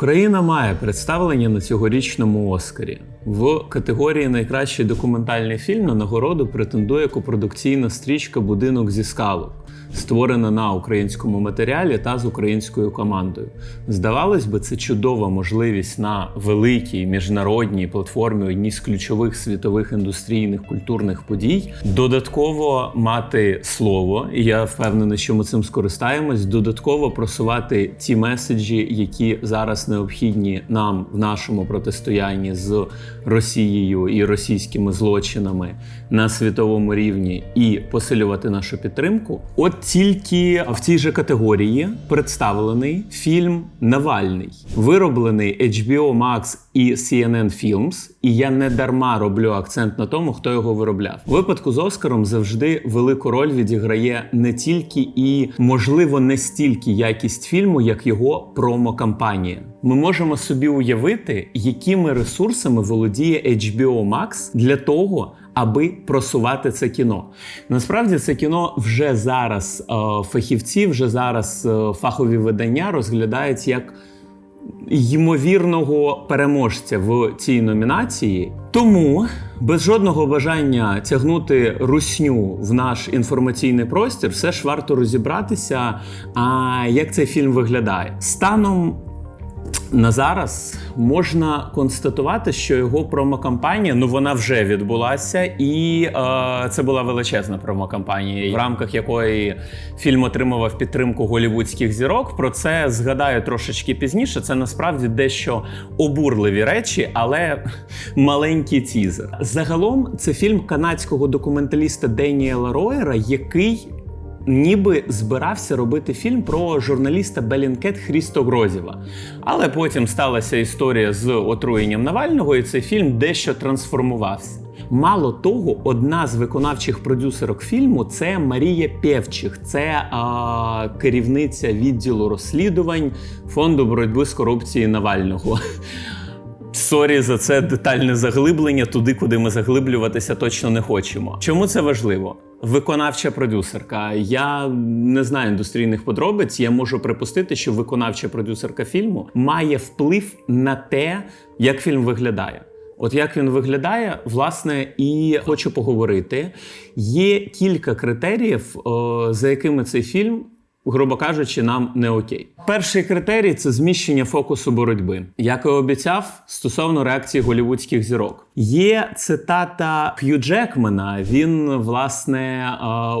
Україна має представлення на цьогорічному Оскарі. В категорії Найкращий документальний фільм на нагороду претендує копродукційна стрічка Будинок зі скалок, створена на українському матеріалі та з українською командою. Здавалось би, це чудова можливість на великій міжнародній платформі одній з ключових світових індустрійних культурних подій. Додатково мати слово, і я впевнений, що ми цим скористаємось. Додатково просувати ті меседжі, які зараз необхідні нам в нашому протистоянні з Росією і російськими злочинами на світовому рівні, і посилювати нашу підтримку. От тільки в цій же категорії представлений фільм Навальний, вироблений HBO Max і CNN Films, і я не дарма роблю акцент на тому, хто його виробляв. У випадку з Оскаром завжди велику роль відіграє не тільки і, можливо, не стільки якість фільму, як його промо-кампанія. Ми можемо собі уявити, якими ресурсами володіє HBO Max для того, аби просувати це кіно. Насправді це кіно вже зараз е, фахівці, вже зараз е, фахові видання розглядають як ймовірного переможця в цій номінації. Тому без жодного бажання тягнути русню в наш інформаційний простір, все ж варто розібратися, а як цей фільм виглядає. Станом на зараз можна констатувати, що його промокампанія ну вона вже відбулася, і е, це була величезна промокампанія, в рамках якої фільм отримував підтримку голівудських зірок. Про це згадаю трошечки пізніше. Це насправді дещо обурливі речі, але маленький тізер. Загалом це фільм канадського документаліста Деніела Роєра, який ніби збирався робити фільм про журналіста Белінкет Хрісто Грозєва. Але потім сталася історія з отруєнням Навального, і цей фільм дещо трансформувався. Мало того, одна з виконавчих продюсерок фільму це Марія Пєвчих, це а, керівниця відділу розслідувань фонду боротьби з корупцією Навального. Сорі за це детальне заглиблення туди, куди ми заглиблюватися точно не хочемо. Чому це важливо? Виконавча продюсерка. Я не знаю індустрійних подробиць. Я можу припустити, що виконавча продюсерка фільму має вплив на те, як фільм виглядає. От як він виглядає, власне, і хочу поговорити. Є кілька критеріїв, за якими цей фільм грубо кажучи, нам не окей. Перший критерій це зміщення фокусу боротьби. Як і обіцяв, стосовно реакції голівудських зірок. Є цитата Х'ю Джекмена. Він власне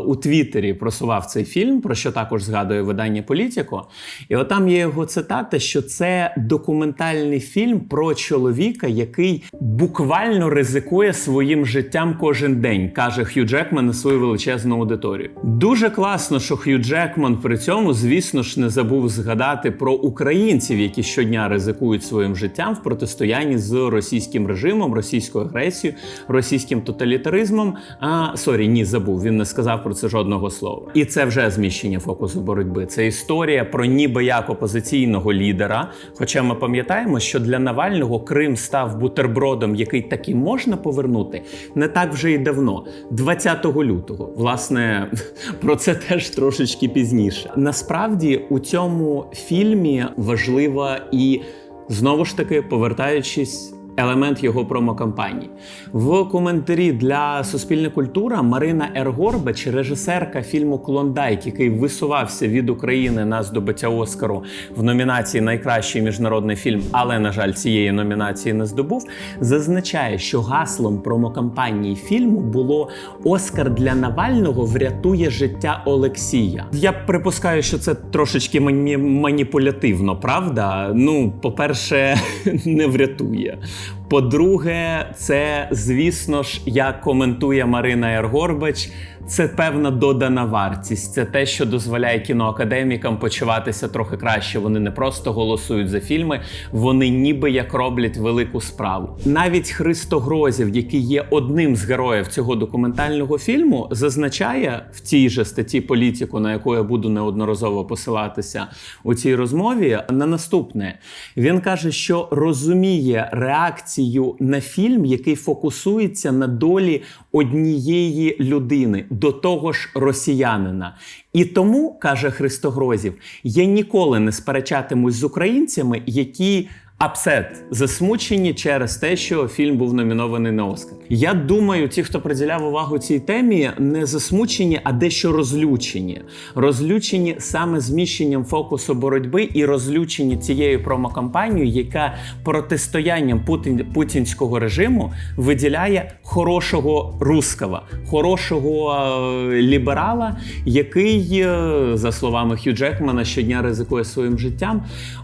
у Твіттері просував цей фільм, про що також згадує видання Політіко. І отам є його цитата, що це документальний фільм про чоловіка, який буквально ризикує своїм життям кожен день, каже Х'ю Джекман на свою величезну аудиторію. Дуже класно, що Х'ю Джекман при цьому, звісно ж, не забув згадати про українців, які щодня ризикують своїм життям в протистоянні з російським режимом, російською агресією, російським тоталітаризмом. А сорі, ні, забув. Він не сказав про це жодного слова. І це вже зміщення фокусу боротьби. Це історія про ніби як опозиційного лідера. Хоча ми пам'ятаємо, що для Навального Крим став бутербродом, який таки можна повернути, не так вже й давно, 20 лютого. Власне, про це теж трошечки пізніше. Насправді у цьому фільмі важлива і знову ж таки повертаючись. Елемент його промокампанії в коментарі для Суспільна культура Марина Ергорбач, режисерка фільму Клондайк, який висувався від України на здобуття Оскару в номінації Найкращий міжнародний фільм, але на жаль, цієї номінації не здобув. Зазначає, що гаслом промокампанії фільму було Оскар для Навального врятує життя Олексія. Я припускаю, що це трошечки мані маніпулятивно, правда? Ну, по-перше, не врятує. По-друге, це, звісно ж, як коментує Марина Ергорбач, це певна додана вартість. Це те, що дозволяє кіноакадемікам почуватися трохи краще. Вони не просто голосують за фільми, вони ніби як роблять велику справу. Навіть Христо Грозів, який є одним з героїв цього документального фільму, зазначає в тій же статті політику, на яку я буду неодноразово посилатися у цій розмові, на наступне. Він каже, що розуміє реакції реакцію на фільм, який фокусується на долі однієї людини, до того ж росіянина. І тому, каже Христогрозів, я ніколи не сперечатимусь з українцями, які апсет засмучені через те, що фільм був номінований на Оскар. Я думаю, ті, хто приділяв увагу цій темі, не засмучені, а дещо розлючені. Розлючені саме зміщенням фокусу боротьби і розлючені цією промокампанією, яка протистоянням Путін, путінського режиму виділяє хорошого руского, хорошого е, ліберала, який, е, за словами Хью Джекмана, щодня ризикує своїм життям.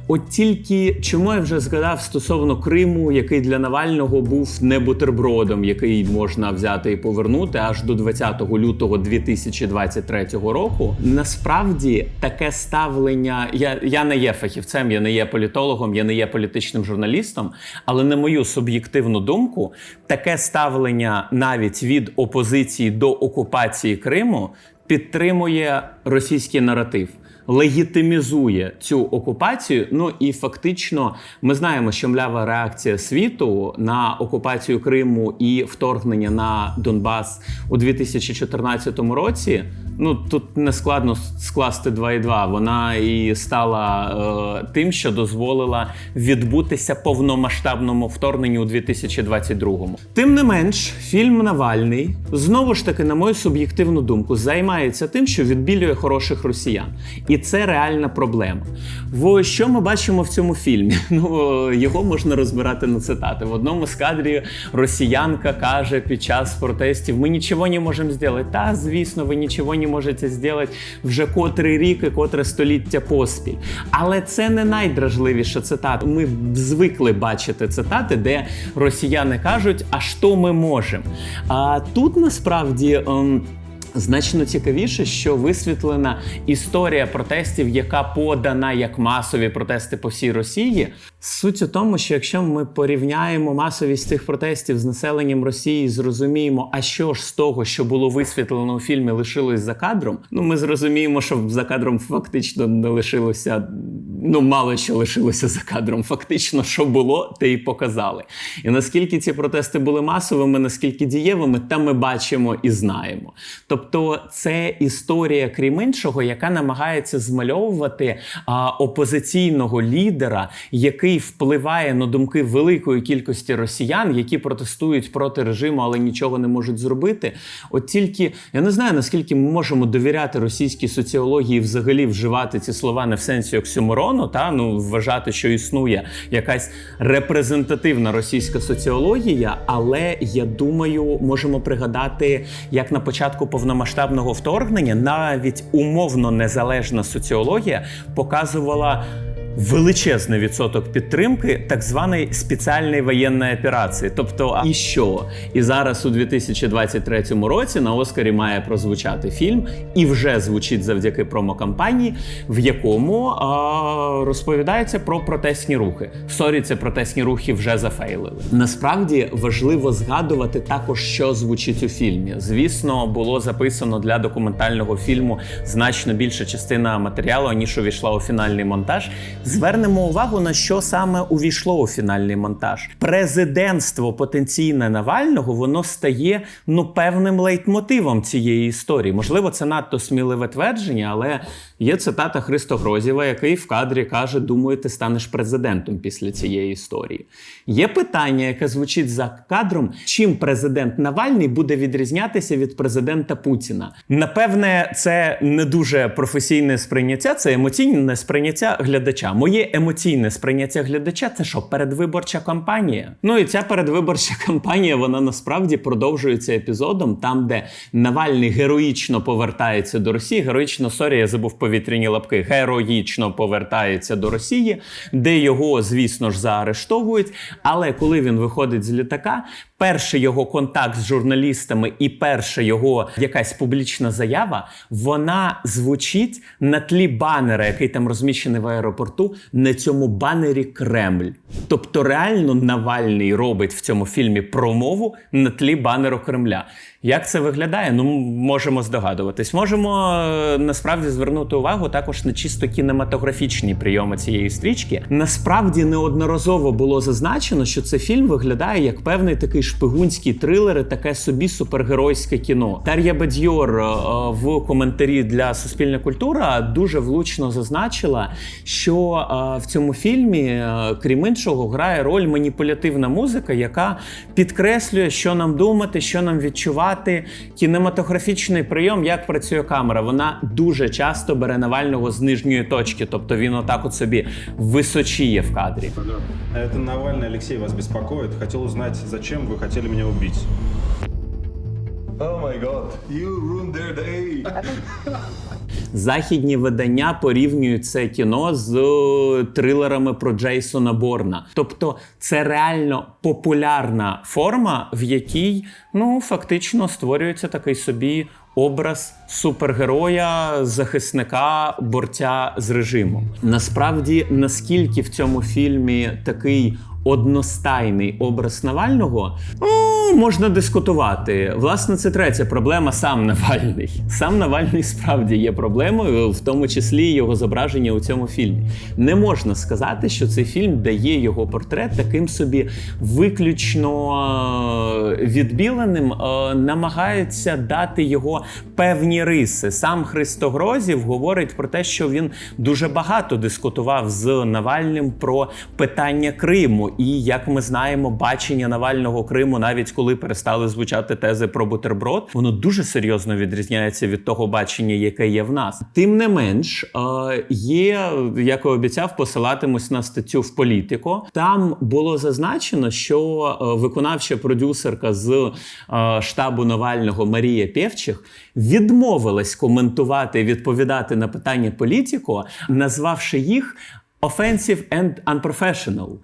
От тільки чому я вже згадав стосовно Криму, який для Навального був не бутербродом, який можна взяти і повернути аж до 20 лютого 2023 року. Насправді таке ставлення. Я, я не є фахівцем, я не є політологом, я не є політичним журналістом, але на мою суб'єктивну думку, таке ставлення навіть від опозиції до окупації Криму підтримує російський наратив легітимізує цю окупацію. Ну і фактично ми знаємо, що млява реакція світу на окупацію Криму і вторгнення на Донбас у 2014 році. Ну тут не складно скласти 2 і 2. Вона і стала е, тим, що дозволила відбутися повномасштабному вторгненню у 2022-му. Тим не менш, фільм Навальний знову ж таки, на мою суб'єктивну думку, займається тим, що відбілює хороших росіян, і це реальна проблема. В що ми бачимо в цьому фільмі? Ну його можна розбирати на цитати. В одному з кадрів росіянка каже під час протестів: ми нічого не можемо зробити. Та звісно, ви нічого не можете зробити вже котрий рік і котре століття поспіль. Але це не найдражливіша цитата. Ми звикли бачити цитати, де росіяни кажуть, а що ми можемо. А тут насправді. Значно цікавіше, що висвітлена історія протестів, яка подана як масові протести по всій Росії. Суть у тому, що якщо ми порівняємо масовість цих протестів з населенням Росії, зрозуміємо, а що ж з того, що було висвітлено у фільмі, лишилось за кадром. Ну ми зрозуміємо, що за кадром фактично не лишилося. Ну, мало що лишилося за кадром. Фактично, що було, те й показали. І наскільки ці протести були масовими, наскільки дієвими, та ми бачимо і знаємо. Тобто, це історія крім іншого, яка намагається змальовувати а, опозиційного лідера, який впливає на думки великої кількості росіян, які протестують проти режиму, але нічого не можуть зробити. От тільки я не знаю наскільки ми можемо довіряти російській соціології, взагалі вживати ці слова не в сенсі оксюморону, та ну вважати, що існує якась репрезентативна російська соціологія. Але я думаю, можемо пригадати, як на початку повномасштабного вторгнення навіть умовно незалежна соціологія показувала. Величезний відсоток підтримки так званої спеціальної воєнної операції. Тобто, і що? І зараз у 2023 році на Оскарі має прозвучати фільм, і вже звучить завдяки промокампанії, в якому а, розповідається про протестні рухи. Сорі, це протестні рухи вже зафейлили. Насправді важливо згадувати також, що звучить у фільмі. Звісно, було записано для документального фільму значно більша частина матеріалу, ніж увійшла у фінальний монтаж. Звернемо увагу на що саме увійшло у фінальний монтаж. Президентство потенційне Навального воно стає ну певним лейтмотивом цієї історії. Можливо, це надто сміливе твердження, але є цитата Христо Грозєва, який в кадрі каже: Думаю, ти станеш президентом після цієї історії. Є питання, яке звучить за кадром: чим президент Навальний буде відрізнятися від президента Путіна? Напевне, це не дуже професійне сприйняття, це емоційне сприйняття глядача. Моє емоційне сприйняття глядача це що, передвиборча кампанія? Ну і ця передвиборча кампанія, вона насправді продовжується епізодом, там, де Навальний героїчно повертається до Росії. Героїчно, сорі, я забув повітряні лапки. Героїчно повертається до Росії, де його, звісно ж, заарештовують. Але коли він виходить з літака, перший його контакт з журналістами і перша його якась публічна заява, вона звучить на тлі банера, який там розміщений в аеропорту. На цьому банері Кремль. Тобто, реально Навальний робить в цьому фільмі промову на тлі банеру Кремля. Як це виглядає? Ну, можемо здогадуватись. Можемо е, насправді звернути увагу також на чисто кінематографічні прийоми цієї стрічки. Насправді неодноразово було зазначено, що цей фільм виглядає як певний такий шпигунський трилер, і таке собі супергеройське кіно. Дар'я Бадьор е, в коментарі для Суспільна культура дуже влучно зазначила, що е, в цьому фільмі, е, крім іншого, грає роль маніпулятивна музика, яка підкреслює, що нам думати, що нам відчувати. Кінематографічний прийом, як працює камера, вона дуже часто бере Навального з нижньої точки, тобто він отак от собі височіє в кадрі. Это Навальный Алексей вас беспокоит. Хотел узнать, зачем вы хотели меня убить. Oh my god, you ruined their day. Західні видання порівнюють це кіно з трилерами про Джейсона Борна. Тобто це реально популярна форма, в якій ну фактично створюється такий собі образ супергероя, захисника, борця з режимом. Насправді, наскільки в цьому фільмі такий одностайний образ Навального, ну, можна дискутувати. Власне, це третя проблема сам Навальний. Сам Навальний справді є проблемою, в тому числі його зображення у цьому фільмі. Не можна сказати, що цей фільм дає його портрет таким собі виключно е, відбіленим, е, намагається дати його певні риси. Сам Христогрозів говорить про те, що він дуже багато дискутував з Навальним про питання Криму. І як ми знаємо, бачення Навального Криму, навіть коли перестали звучати тези про бутерброд, воно дуже серйозно відрізняється від того бачення, яке є в нас. Тим не менш, е, є, як і обіцяв, посилатимусь на статтю в політико. Там було зазначено, що е, виконавча продюсерка з е, штабу Навального Марія Пєвчих відмовилась коментувати, відповідати на питання політико, назвавши їх offensive and unprofessional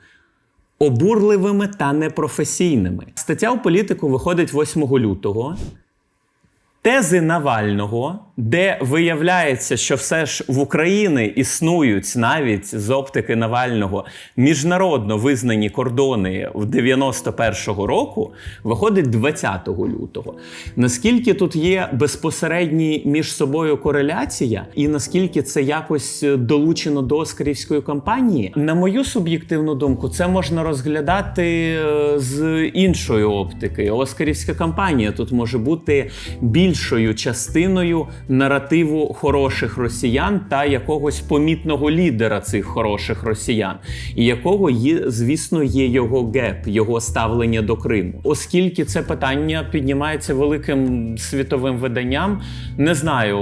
обурливими та непрофесійними. Стаття у політику виходить 8 лютого. Тези Навального, де виявляється, що все ж в Україні існують навіть з оптики Навального міжнародно визнані кордони в 91-го року, виходить 20 лютого. Наскільки тут є безпосередні між собою кореляція, і наскільки це якось долучено до Оскарівської кампанії, на мою суб'єктивну думку, це можна розглядати е, з іншої оптики. Оскарівська кампанія тут може бути більшою частиною наративу хороших росіян та якогось помітного лідера цих хороших росіян, і якого є, звісно, є його геп, його ставлення до Криму. Оскільки це питання піднімається великим світовим виданням, не знаю,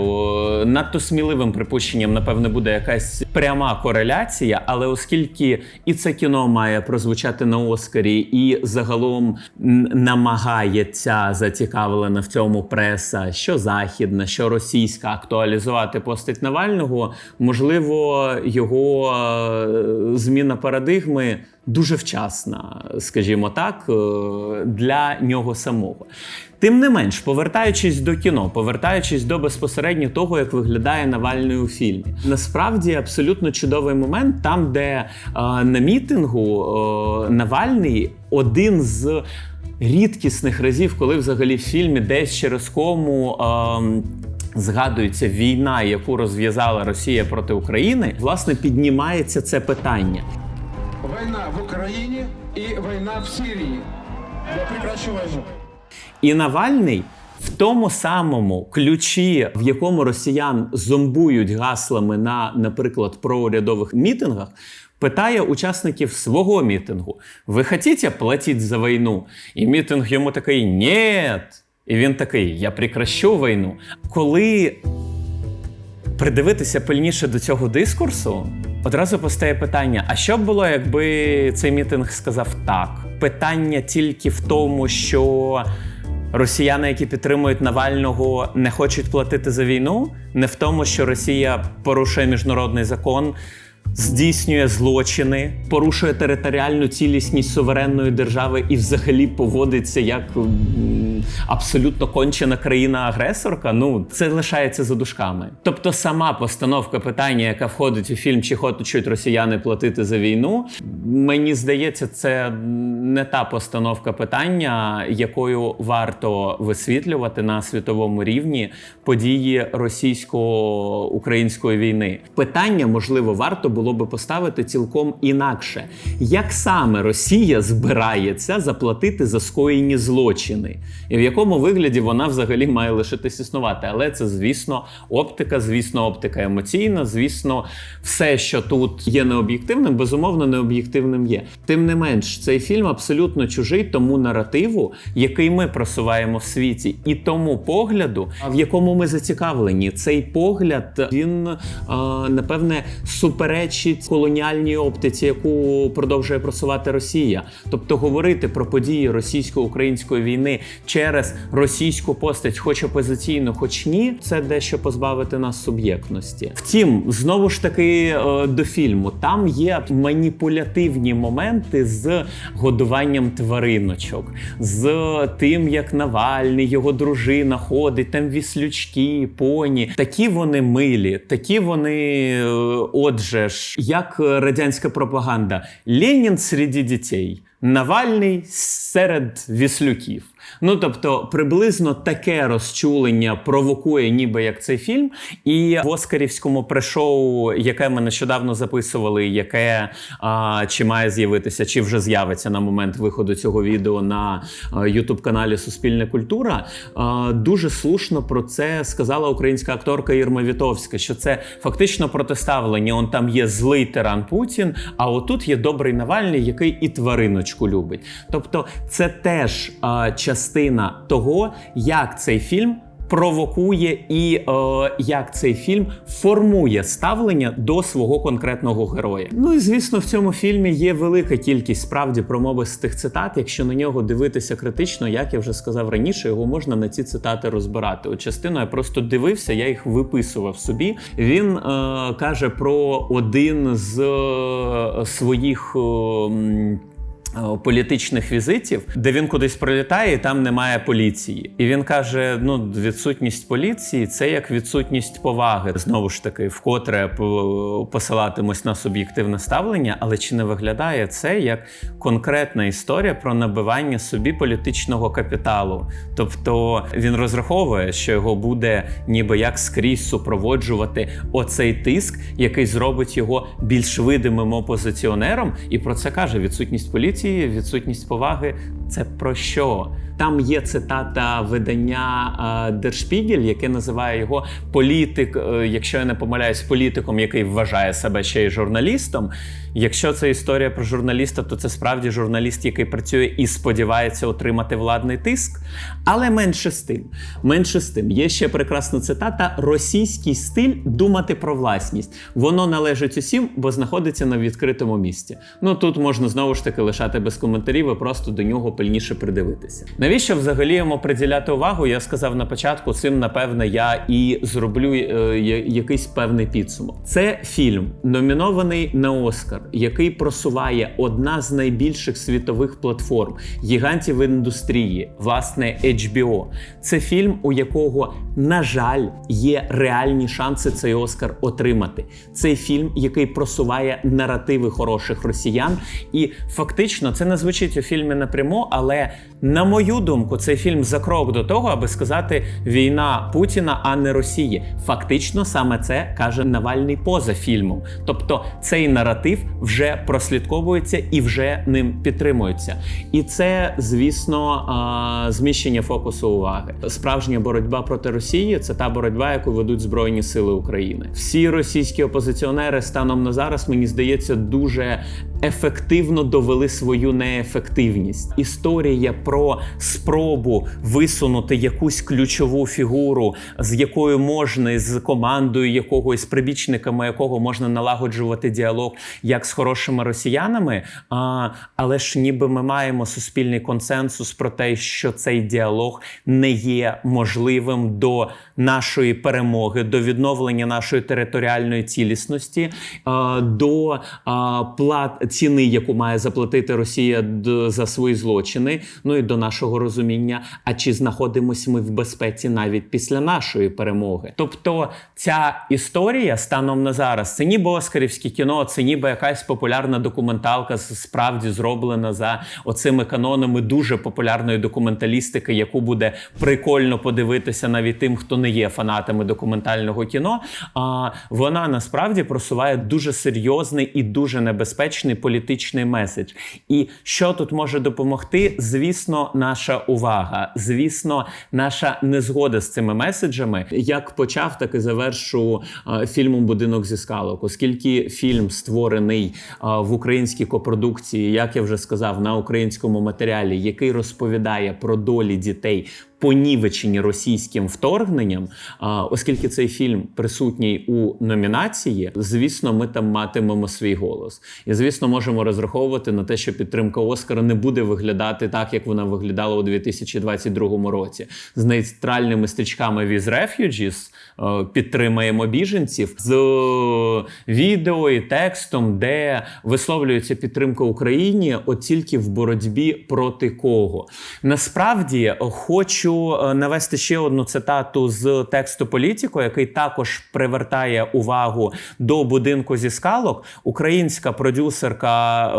надто сміливим припущенням, напевне, буде якась пряма кореляція, але оскільки і це кіно має прозвучати на Оскарі, і загалом намагається зацікавлена в цьому преса, що західна, що російська, актуалізувати постать Навального, можливо, його е, зміна парадигми дуже вчасна, скажімо так, е, для нього самого. Тим не менш, повертаючись до кіно, повертаючись до безпосередньо того, як виглядає Навальний у фільмі, насправді абсолютно чудовий момент, там, де е, на мітингу е, Навальний один з рідкісних разів, коли взагалі в фільмі десь через кому. ем, Згадується війна, яку розв'язала Росія проти України, власне, піднімається це питання. Война в Украине и война в Сирии. Я прекращу войну. І Навальний в тому самому ключі, в якому росіян зомбують гаслами на, наприклад, проурядових мітингах, питає учасників свого мітингу: Ви хочете платити за війну? І мітинг йому такий «Ні». І він такий: Я прекращу війну. Коли придивитися пильніше до цього дискурсу, одразу постає питання: а що б було, якби цей мітинг сказав так? Питання тільки в тому, що росіяни, які підтримують Навального, не хочуть платити за війну, не в тому, що Росія порушує міжнародний закон. Здійснює злочини, порушує територіальну цілісність суверенної держави і взагалі поводиться як абсолютно кончена країна-агресорка, ну це лишається за дужками. Тобто, сама постановка питання, яка входить у фільм, чи хочуть росіяни платити за війну, мені здається, це не та постановка питання, якою варто висвітлювати на світовому рівні події російсько-української війни. Питання, можливо, варто було би поставити цілком інакше. Як саме Росія збирається заплатити за скоєні злочини, і в якому вигляді вона взагалі має лишитись існувати? Але це, звісно, оптика, звісно, оптика емоційна, звісно, все, що тут є необ'єктивним, безумовно, необ'єктивним є. Тим не менш, цей фільм абсолютно чужий тому наративу, який ми просуваємо в світі, і тому погляду, в якому ми зацікавлені. Цей погляд він напевне суперечить колоніальній оптиці, яку продовжує просувати Росія. Тобто говорити про події російсько-української війни через російську постать, хоч опозиційну, хоч ні, це дещо позбавити нас суб'єктності. Втім, знову ж таки е, до фільму там є маніпулятивні моменти з годуванням твариночок, з тим, як Навальний, його дружина ходить, там віслючки, поні. Такі вони милі, такі вони, е, отже ж, як радянська пропаганда. Ленін серед дітей. Навальний серед віслюків. Ну тобто, приблизно таке розчулення провокує, ніби як цей фільм. І в Оскарівському прешоу, яке ми нещодавно записували, яке а, чи має з'явитися, чи вже з'явиться на момент виходу цього відео на Ютуб каналі Суспільна культура, а, дуже слушно про це сказала українська акторка Ірма Вітовська, що це фактично протиставлення. Он там є злий тиран Путін, а отут є добрий Навальний, який і твариночку любить. Тобто, це теж а, частина того, як цей фільм. Провокує і е, як цей фільм формує ставлення до свого конкретного героя. Ну і звісно, в цьому фільмі є велика кількість справді промовистих цитат. Якщо на нього дивитися критично, як я вже сказав раніше, його можна на ці цитати розбирати. От частину я просто дивився, я їх виписував собі. Він е, каже про один з е, своїх. Е, Політичних візитів, де він кудись прилітає, і там немає поліції. І він каже: ну, відсутність поліції це як відсутність поваги. Знову ж таки, вкотре по- посилатимусь на суб'єктивне ставлення, але чи не виглядає це як конкретна історія про набивання собі політичного капіталу? Тобто він розраховує, що його буде ніби як скрізь супроводжувати оцей тиск, який зробить його більш видимим опозиціонером, і про це каже відсутність поліції, відсутність поваги. Це про що? Там є цитата видання е, яке називає його політик, е, якщо я не помиляюсь, політиком, який вважає себе ще й журналістом. Якщо це історія про журналіста, то це справді журналіст, який працює і сподівається отримати владний тиск. Але менше з тим, менше з тим, є ще прекрасна цитата: російський стиль думати про власність. Воно належить усім, бо знаходиться на відкритому місці. Ну тут можна знову ж таки лишати без коментарів і просто до нього пильніше придивитися. Навіщо взагалі йому приділяти увагу? Я сказав на початку, цим напевне я і зроблю е, якийсь певний підсумок. Це фільм, номінований на Оскар, який просуває одна з найбільших світових платформ, гігантів індустрії, власне, HBO. Це фільм, у якого, на жаль, є реальні шанси цей Оскар отримати. Цей фільм, який просуває наративи хороших росіян, і фактично це не звучить у фільмі напряму, але на мою думку, цей фільм за крок до того, аби сказати війна Путіна, а не Росії. Фактично, саме це каже Навальний поза фільмом. Тобто цей наратив вже прослідковується і вже ним підтримується. І це, звісно, зміщення фокусу уваги. Справжня боротьба проти Росії це та боротьба, яку ведуть Збройні Сили України. Всі російські опозиціонери станом на зараз, мені здається, дуже ефективно довели свою неефективність. Історія про спробу висунути якусь ключову фігуру, з якою можна з командою якого з прибічниками якого можна налагоджувати діалог як з хорошими росіянами. А, але ж ніби ми маємо суспільний консенсус про те, що цей діалог не є можливим до нашої перемоги, до відновлення нашої територіальної цілісності, до плат ціни, яку має заплатити Росія за свої злочини. Ну і до нашого розуміння, а чи знаходимося ми в безпеці навіть після нашої перемоги? Тобто ця історія станом на зараз це ніби оскарівське кіно, це ніби якась популярна документалка, справді зроблена за оцими канонами дуже популярної документалістики, яку буде прикольно подивитися навіть тим, хто не є фанатами документального кіно. А вона насправді просуває дуже серйозний і дуже небезпечний політичний меседж. І що тут може допомогти? Звісно, наша увага, звісно, наша незгода з цими меседжами. Як почав, так і завершу е, фільмом Будинок зі скалок, оскільки фільм створений е, в українській копродукції, як я вже сказав, на українському матеріалі, який розповідає про долі дітей. Понівечені російським вторгненням, а, оскільки цей фільм присутній у номінації, звісно, ми там матимемо свій голос. І звісно, можемо розраховувати на те, що підтримка Оскара не буде виглядати так, як вона виглядала у 2022 році, з нейтральними стрічками «With Refugees», е, підтримаємо біженців з е, відео і текстом, де висловлюється підтримка Україні, от тільки в боротьбі проти кого. Насправді е, хочу е, навести ще одну цитату з тексту Політіко, який також привертає увагу до будинку зі скалок. Українська продюсерка е,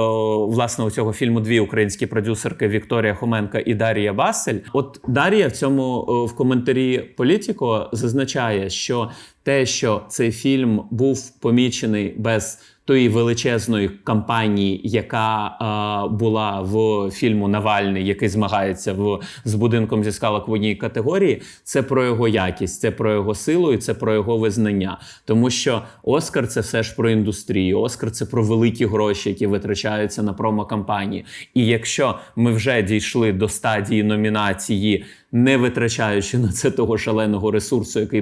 власне у цього фільму дві українські продюсерки Вікторія Хоменка і Дар'я Басель. От Дар'я в цьому е, в коментарі Політіко зазначає, що те, що цей фільм був помічений без тої величезної кампанії, яка е, була в фільму Навальний, який змагається в з будинком зі скалок в одній категорії, це про його якість, це про його силу і це про його визнання. Тому що Оскар це все ж про індустрію. Оскар це про великі гроші, які витрачаються на промокампанії. І якщо ми вже дійшли до стадії номінації. Не витрачаючи на це того шаленого ресурсу, який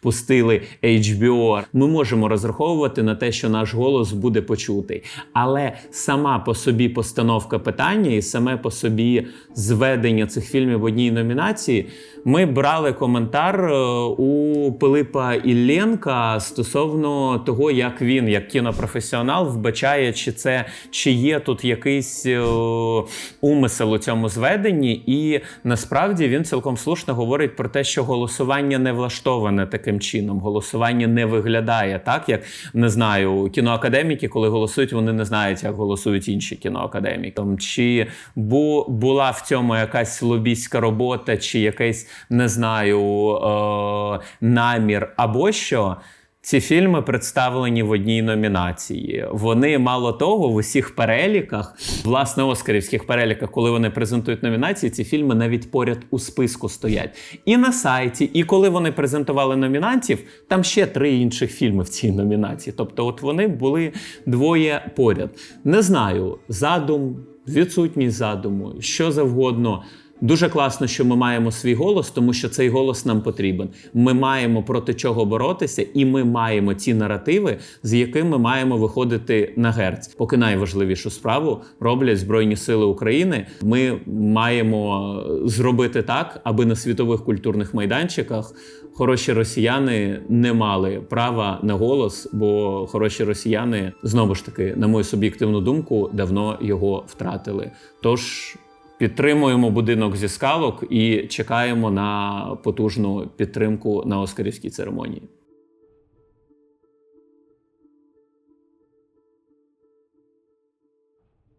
пустили HBO, ми можемо розраховувати на те, що наш голос буде почутий. Але сама по собі постановка питання і саме по собі зведення цих фільмів в одній номінації. Ми брали коментар е, у Пилипа Ілленка стосовно того, як він, як кінопрофесіонал, вбачає, чи це чи є тут якийсь е, умисел у цьому зведенні, і насправді він цілком слушно говорить про те, що голосування не влаштоване таким чином. Голосування не виглядає так, як не знаю, кіноакадеміки, коли голосують, вони не знають, як голосують інші кіноакадеміки. Чи бу, була в цьому якась лобійська робота, чи якийсь не знаю е, намір або що. Ці фільми представлені в одній номінації. Вони мало того, в усіх переліках, власне, оскарівських переліках, коли вони презентують номінації, ці фільми навіть поряд у списку стоять. І на сайті, і коли вони презентували номінантів, там ще три інших фільми в цій номінації. Тобто, от вони були двоє поряд. Не знаю, задум, відсутність задуму, що завгодно. Дуже класно, що ми маємо свій голос, тому що цей голос нам потрібен. Ми маємо проти чого боротися, і ми маємо ті наративи, з якими маємо виходити на герць. Поки найважливішу справу роблять Збройні Сили України. Ми маємо зробити так, аби на світових культурних майданчиках хороші росіяни не мали права на голос, бо хороші росіяни знову ж таки, на мою суб'єктивну думку, давно його втратили. Тож. Підтримуємо будинок зі скалок і чекаємо на потужну підтримку на Оскарівській церемонії.